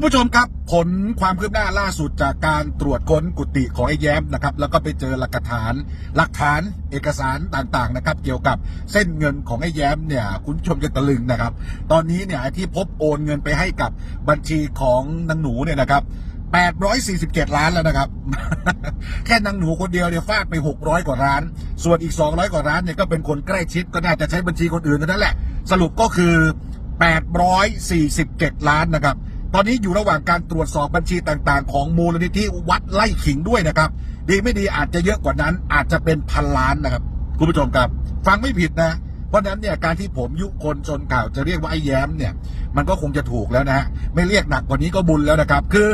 คุณผู้ชมครับ ผลความคืบหน้าล่าสุดจากการตรวจค้นกุฏิของไอ้แย้มนะครับ แล้วก็ไปเจอหลักฐาน หลักฐานเอกสารต่างๆนะครับ เกี่ยวกับเส้นเงินของไอ้แย้มเนี่ย คุณผู้ชมจะตะลึงนะครับ ตอนนี้เนี่ยที่พบโอนเงินไปให้กับบัญชีของนางหนูเนี่ยนะครับ847 ล้านแล้วนะครับ แค่นางหนูคนเดียวเนี่ยฟาดไป 600 กว่าล้าน ส่วนอีก 200 กว่าล้านเนี่ยก็เป็นคนใกล้ชิดก็น่าจะใช้บัญชีคนอื่นเท่านั้นแหละ สรุปก็คือ 847 ล้านนะครับ ตอนนี้อยู่ระหว่างการตรวจสอบบัญชีต่างๆ ของมูลนิธิวัดไล่ขิงด้วยนะครับ ดีไม่ดีอาจจะเยอะกว่านั้น อาจจะเป็นพันล้านนะครับ คุณผู้ชมครับ ฟังไม่ผิดนะ เพราะนั้นเนี่ยการที่ผมยุคนจนกล่าวจะเรียกว่าไอ้แย้มเนี่ย มันก็คงจะถูกแล้วนะฮะไม่เรียกหนักกว่านี้ก็บุญแล้วนะครับ คือ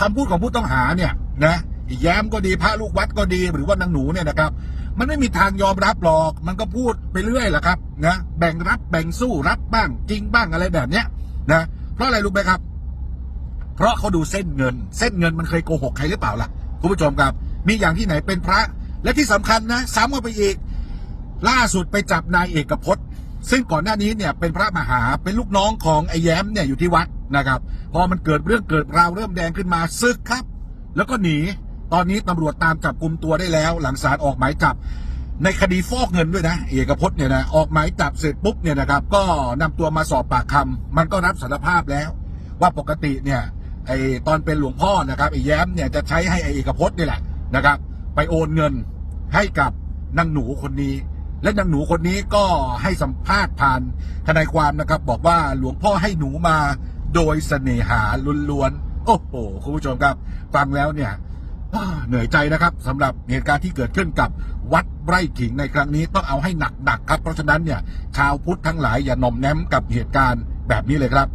คำพูดของผู้ต้องหาเนี่ยนะไอ้แย้มก็ดีพระลูกวัดก็ดีหรือว่านางหนูเนี่ยนะครับ มันไม่มีทางยอมรับหรอก มันก็พูดไปเรื่อยแหละครับนะแบ่งรับแบ่งสู้รับบ้างจริงบ้างอะไรแบบเนี้ยนะเพราะอะไรรู้ไหมครับ เพราะเขาดูเส้นเงิน เส้นเงินมันเคยโกหกใครหรือเปล่าล่ะคุณผู้ชมครับ มีอย่างที่ไหนเป็นพระ และที่สำคัญนะซ้ำเข้าไปอีก ล่าสุดไปจับนายเอกพจน์ ซึ่งก่อนหน้านี้เนี่ยเป็นพระมหาเป็นลูกน้องของไอ้แย้มเนี่ยอยู่ที่วัดนะครับ พอมันเกิดเรื่องเกิดราวเริ่มแดงขึ้นมาซึกครับ แล้วก็หนี ตอนนี้ตำรวจตามจับกลุ่มตัวได้แล้ว หลังศาลออกหมายจับในคดีฟอกเงินด้วยนะ เอกพจน์เนี่ยนะออกหมายจับเสร็จปุ๊บเนี่ยนะครับ ก็นำตัวมาสอบปากคำมันก็รับสารภาพแล้ว ว่าปกติเนี่ย ไอตอนเป็นหลวงพ่อนะครับไอ้แย้มเนี่ยจะใช้ให้ไอเอกพจน์นี่แหละนะครับ ไปโอนเงินให้กับนางหนูคนนี้ และนางหนูคนนี้ก็ให้สัมภาษณ์ผ่านทนายความนะครับ บอกว่าหลวงพ่อให้หนูมาโดยเสน่หาล้วนๆโอ้โหคุณผู้ชมครับ ฟังแล้วเนี่ยเหนื่อยใจนะครับสำหรับเหตุการณ์ที่เกิดขึ้นกับวัดไร่ขิงในครั้งนี้ต้องเอาให้หนักๆครับ เพราะฉะนั้นเนี่ยชาวพุทธทั้งหลายอย่าหน่อมแนมกับเหตุการณ์แบบนี้เลยครับ